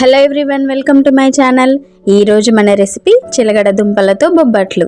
Hello everyone welcome to my channel ఈరోజు మన recipe చిలగడ దుంపలతో బొబ్బట్లు.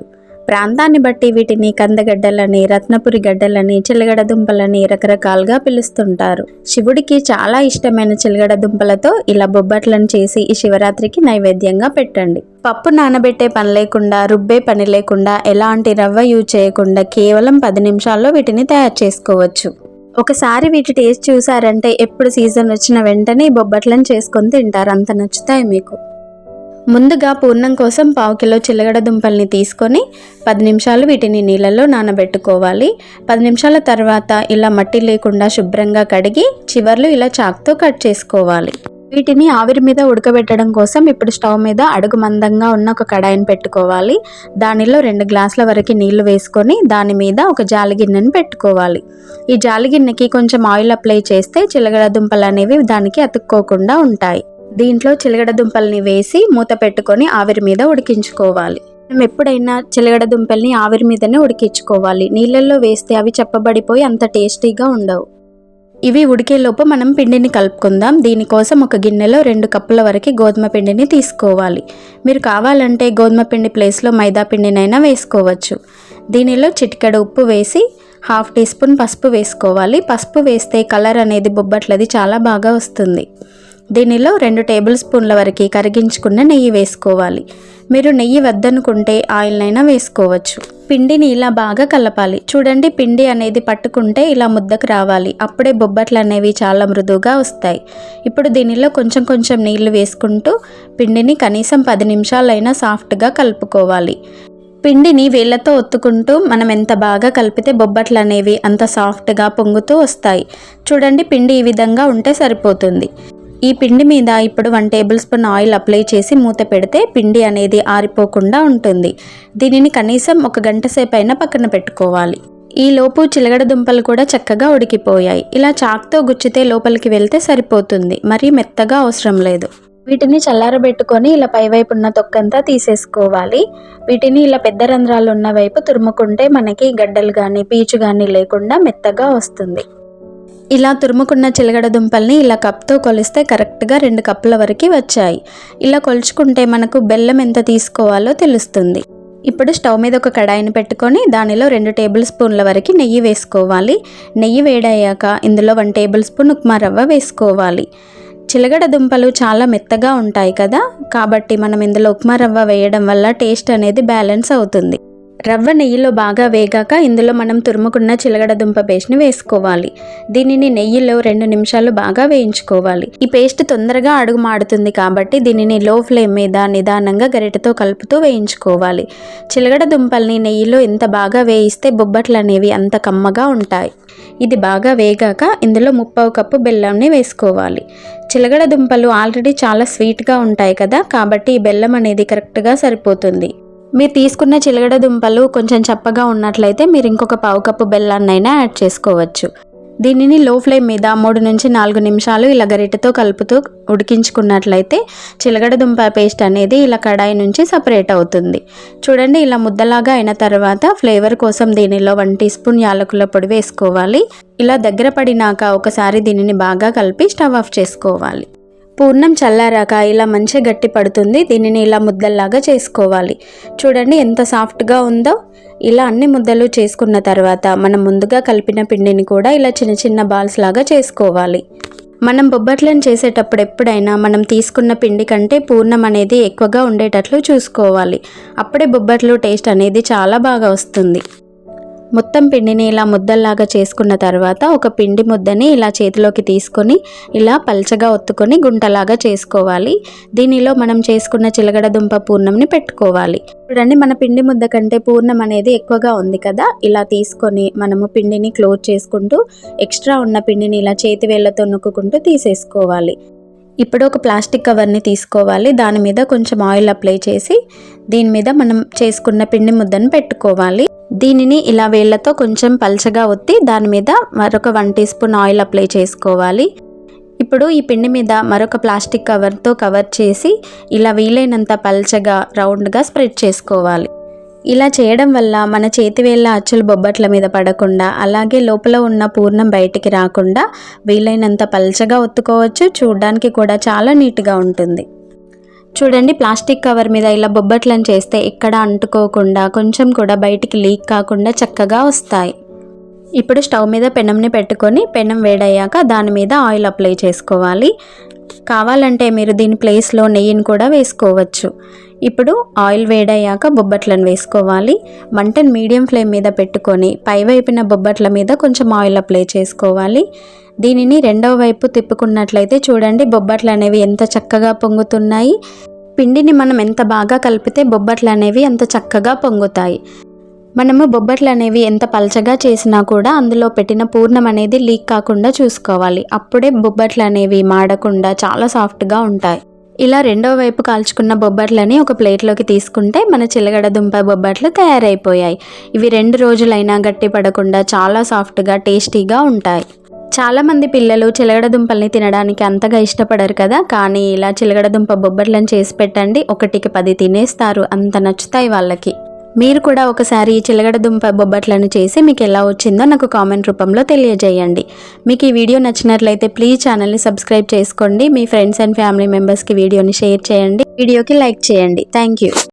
ప్రాంతాన్ని బట్టి వీటిని కందగడ్డలని రత్నపురి గడ్డలని చిలగడ దుంపలని రకరకాలుగా పిలుస్తుంటారు. శివుడికి చాలా ఇష్టమైన చిలగడ దుంపలతో ఇలా బొబ్బట్లను చేసి ఈ శివరాత్రికి నైవేద్యంగా పెట్టండి. పప్పు నానబెట్టే పని లేకుండా రుబ్బే పని లేకుండా ఎలాంటి రవ్వ యూజ్ చేయకుండా కేవలం పది నిమిషాల్లో వీటిని తయారు చేసుకోవచ్చు. ఒకసారి వీటి టేస్ట్ చూసారంటే ఎప్పుడు సీజన్ వచ్చిన వెంటనే బొబ్బట్లను చేసుకొని తింటారు. అంత నచ్చుతాయి మీకు. ముందుగా పూర్ణం కోసం పావు కిలో చిల్లగడ దుంపల్ని తీసుకొని పది నిమిషాలు వీటిని నీళ్ళలో నానబెట్టుకోవాలి. పది నిమిషాల తర్వాత ఇలా మట్టి లేకుండా శుభ్రంగా కడిగి చివర్లు ఇలా చాక్తో కట్ చేసుకోవాలి. వీటిని ఆవిరి మీద ఉడకబెట్టడం కోసం ఇప్పుడు స్టవ్ మీద అడుగు మందంగా ఉన్న ఒక కడాయిని పెట్టుకోవాలి. దానిలో రెండు గ్లాసుల వరకు నీళ్ళు వేసుకొని దాని మీద ఒక జాలి గిన్నెని పెట్టుకోవాలి. ఈ జాలి గిన్నెకి కొంచెం ఆయిల్ అప్లై చేస్తే చిలగడ దుంపలు అనేవి దానికి అతుక్కోకుండా ఉంటాయి. దీంట్లో చిలగడ దుంపల్ని వేసి మూత పెట్టుకొని ఆవిరి మీద ఉడికించుకోవాలి. మనం ఎప్పుడైనా చిలగడ దుంపల్ని ఆవిరి మీదనే ఉడికించుకోవాలి. నీళ్ళల్లో వేస్తే అవి చెప్పబడిపోయి అంత టేస్టీగా ఉండవు. ఇవి ఉడికేలోపు మనం పిండిని కలుపుకుందాం. దీనికోసం ఒక గిన్నెలో రెండు కప్పుల వరకు గోధుమ పిండిని తీసుకోవాలి. మీరు కావాలంటే గోధుమ పిండి ప్లేస్లో మైదా పిండినైనా వేసుకోవచ్చు. దీనిలో చిటికెడ ఉప్పు వేసి హాఫ్ టీ స్పూన్ పసుపు వేసుకోవాలి. పసుపు వేస్తే కలర్ అనేది బొబ్బట్లది చాలా బాగా వస్తుంది. దీనిలో రెండు టేబుల్ స్పూన్ల వరకు కరిగించుకున్న నెయ్యి వేసుకోవాలి. మీరు నెయ్యి వద్దనుకుంటే ఆయిల్నైనా వేసుకోవచ్చు. పిండిని ఇలా బాగా కలపాలి. చూడండి పిండి అనేది పట్టుకుంటే ఇలా ముద్దకు రావాలి. అప్పుడే బొబ్బట్లు అనేవి చాలా మృదువుగా వస్తాయి. ఇప్పుడు దీనిలో కొంచెం కొంచెం నీళ్ళు వేసుకుంటూ పిండిని కనీసం పది నిమిషాలైనా సాఫ్ట్గా కలుపుకోవాలి. పిండిని వేళ్ళతో ఒత్తుకుంటూ మనం ఎంత బాగా కలిపితే బొబ్బట్లు అనేవి అంత సాఫ్ట్గా పొంగుతూ వస్తాయి. చూడండి పిండి ఈ విధంగా ఉంటే సరిపోతుంది. ఈ పిండి మీద ఇప్పుడు one tablespoon oil apply చేసి మూత పెడితే పిండి అనేది ఆరిపోకుండా ఉంటుంది. దీనిని కనీసం ఒక గంట సేపు అయినా పక్కన పెట్టుకోవాలి. ఈ లోపు చిలగడ దుంపలు కూడా చక్కగా ఉడికిపోయాయి. ఇలా చాక్తో గుచ్చితే లోపలికి వెళ్తే సరిపోతుంది. మరీ మెత్తగా అవసరం లేదు. వీటిని చల్లారబెట్టుకొని ఇలా పైవైపు ఉన్న తొక్కంతా తీసేసుకోవాలి. వీటిని ఇలా పెద్ద రంధ్రాలు ఉన్న వైపు తురుముకుంటే మనకి గడ్డలు కానీ పీచు కానీ లేకుండా మెత్తగా వస్తుంది. ఇలా తురుముకున్న చిలగడ దుంపల్ని ఇలా కప్తో కొలిస్తే కరెక్ట్గా రెండు కప్పుల వరకు వచ్చాయి. ఇలా కొలుచుకుంటే మనకు బెల్లం ఎంత తీసుకోవాలో తెలుస్తుంది. ఇప్పుడు స్టవ్ మీద ఒక కడాయిని పెట్టుకొని దానిలో రెండు టేబుల్ స్పూన్ల వరకు నెయ్యి వేసుకోవాలి. నెయ్యి వేడయ్యాక ఇందులో వన్ టేబుల్ స్పూన్ ఉప్మా రవ్వ వేసుకోవాలి. చిలగడ దుంపలు చాలా మెత్తగా ఉంటాయి కదా కాబట్టి మనం ఇందులో ఉప్మా రవ్వ వేయడం వల్ల టేస్ట్ అనేది బ్యాలెన్స్ అవుతుంది. రవ్వ నెయ్యిలో బాగా వేగాక ఇందులో మనం తురుముకున్న చిలగడ దుంప పేస్ట్ని వేసుకోవాలి. దీనిని నెయ్యిలో రెండు నిమిషాలు బాగా వేయించుకోవాలి. ఈ పేస్ట్ తొందరగా అడుగు మాడుతుంది కాబట్టి దీనిని లో ఫ్లేమ్ మీద నిదానంగా గరిటతో కలుపుతూ వేయించుకోవాలి. చిలగడ దుంపల్ని నెయ్యిలో ఎంత బాగా వేయిస్తే బొబ్బట్లు అనేవి అంత కమ్మగా ఉంటాయి. ఇది బాగా వేగాక ఇందులో ముప్పావు కప్పు బెల్లంని వేసుకోవాలి. చిలగడ దుంపలు ఆల్రెడీ చాలా స్వీట్గా ఉంటాయి కదా కాబట్టి ఈ బెల్లం అనేది కరెక్ట్గా సరిపోతుంది. మీరు తీసుకున్న చిలగడ దుంపలు కొంచెం చప్పగా ఉన్నట్లయితే మీరు ఇంకొక పావు కప్పు బెల్లాన్నైనా యాడ్ చేసుకోవచ్చు. దీనిని లో ఫ్లేమ్ మీద మూడు నుంచి నాలుగు నిమిషాలు ఇలా గరిటతో కలుపుతూ ఉడికించుకున్నట్లయితే చిలగడ దుంప పేస్ట్ అనేది ఇలా కడాయి నుంచి సపరేట్ అవుతుంది. చూడండి ఇలా ముద్దలాగా అయిన తర్వాత ఫ్లేవర్ కోసం దీనిలో వన్ టీ స్పూన్ యాలకుల పొడి వేసుకోవాలి. ఇలా దగ్గర పడినాక ఒకసారి దీనిని బాగా కలిపి స్టవ్ ఆఫ్ చేసుకోవాలి. పూర్ణం చల్లారాక ఇలా మంచిగా గట్టి పడుతుంది. దీనిని ఇలా ముద్దల్లాగా చేసుకోవాలి. చూడండి ఎంత సాఫ్ట్గా ఉందో. ఇలా అన్ని ముద్దలు చేసుకున్న తర్వాత మనం ముందుగా కలిపిన పిండిని కూడా ఇలా చిన్న చిన్న బాల్స్ లాగా చేసుకోవాలి. మనం బొబ్బట్లను చేసేటప్పుడు ఎప్పుడైనా మనం తీసుకున్న పిండి కంటే పూర్ణం అనేది ఎక్కువగా ఉండేటట్లు చూసుకోవాలి. అప్పుడే బొబ్బట్లు టేస్ట్ అనేది చాలా బాగా వస్తుంది. మొత్తం పిండిని ఇలా ముద్దల్లాగా చేసుకున్న తర్వాత ఒక పిండి ముద్దని ఇలా చేతిలోకి తీసుకొని ఇలా పల్చగా ఒత్తుకొని గుంటలాగా చేసుకోవాలి. దీనిలో మనం చేసుకున్న చిలగడ దుంప పూర్ణంని పెట్టుకోవాలి. చూడండి మన పిండి ముద్ద కంటే పూర్ణం అనేది ఎక్కువగా ఉంది కదా. ఇలా తీసుకొని మనము పిండిని క్లోజ్ చేసుకుంటూ ఎక్స్ట్రా ఉన్న పిండిని ఇలా చేతి వేళ్ళతో నొక్కుంటూ తీసేసుకోవాలి. ఇప్పుడు ఒక ప్లాస్టిక్ కవర్ని తీసుకోవాలి. దాని మీద కొంచెం ఆయిల్ అప్లై చేసి దీని మీద మనం చేసుకున్న పిండి ముద్దను పెట్టుకోవాలి. దీనిని ఇలా వేళ్ళతో కొంచెం పల్చగా ఒత్తి దాని మీద మరొక one teaspoon oil apply చేసుకోవాలి. ఇప్పుడు ఈ పిండి మీద మరొక ప్లాస్టిక్ కవర్తో కవర్ చేసి ఇలా వీలైనంత పల్చగా రౌండ్గా స్ప్రెడ్ చేసుకోవాలి. ఇలా చేయడం వల్ల మన చేతి వేళ్ళ అచ్చులు బొబ్బట్ల మీద పడకుండా అలాగే లోపల ఉన్న పూర్ణం బయటికి రాకుండా వీలైనంత పల్చగా ఒత్తుకోవచ్చు. చూడడానికి కూడా చాలా నీట్గా ఉంటుంది. చూడండి ప్లాస్టిక్ కవర్ మీద ఇలా బొబ్బట్లను చేస్తే ఎక్కడ అంటుకోకుండా కొంచెం కూడా బయటికి లీక్ కాకుండా చక్కగా వస్తాయి. ఇప్పుడు స్టవ్ మీద పెనంని పెట్టుకొని పెనం వేడయ్యాక దాని మీద ఆయిల్ అప్లై చేసుకోవాలి. కావాలంటే మీరు దీని ప్లేస్లో నెయ్యిని కూడా వేసుకోవచ్చు. ఇప్పుడు ఆయిల్ వేడయ్యాక బొబ్బట్లను వేసుకోవాలి. మంటను మీడియం ఫ్లేమ్ మీద పెట్టుకొని పై వైపున బొబ్బట్ల మీద కొంచెం ఆయిల్ అప్లై చేసుకోవాలి. దీనిని రెండవ వైపు తిప్పుకున్నట్లయితే చూడండి బొబ్బట్లు అనేవి ఎంత చక్కగా పొంగుతున్నాయి. పిండిని మనం ఎంత బాగా కలిపితే బొబ్బట్లు అనేవి అంత చక్కగా పొంగుతాయి. మనము బొబ్బట్లు అనేవి ఎంత పలచగా చేసినా కూడా అందులో పెట్టిన పూర్ణం అనేది లీక్ కాకుండా చూసుకోవాలి. అప్పుడే బొబ్బట్లు అనేవి మాడకుండా చాలా సాఫ్ట్గా ఉంటాయి. ఇలా రెండో వైపు కాల్చుకున్న బొబ్బట్లని ఒక ప్లేట్లోకి తీసుకుంటే మన చిలగడ దుంప బొబ్బట్లు తయారైపోయాయి. ఇవి రెండు రోజులైనా గట్టి పడకుండా చాలా సాఫ్ట్గా టేస్టీగా ఉంటాయి. చాలామంది పిల్లలు చిలగడ దుంపల్ని తినడానికి అంతగా ఇష్టపడరు కదా కానీ ఇలా చిలగడ దుంప బొబ్బట్లను చేసి పెట్టండి ఒకటికి పది తినేస్తారు అంత నచ్చుతాయి వాళ్ళకి. మీరు కూడా ఒకసారి ఈ చిలగడ దుంప బొబ్బట్లను చేసి మీకు ఎలా వచ్చిందో నాకు కామెంట్ రూపంలో తెలియజేయండి. మీకు ఈ వీడియో నచ్చినట్లయితే ప్లీజ్ ఛానల్ని సబ్స్క్రైబ్ చేసుకోండి. మీ ఫ్రెండ్స్ అండ్ ఫ్యామిలీ మెంబర్స్కి వీడియోని షేర్ చేయండి. వీడియోకి లైక్ చేయండి. Thank you.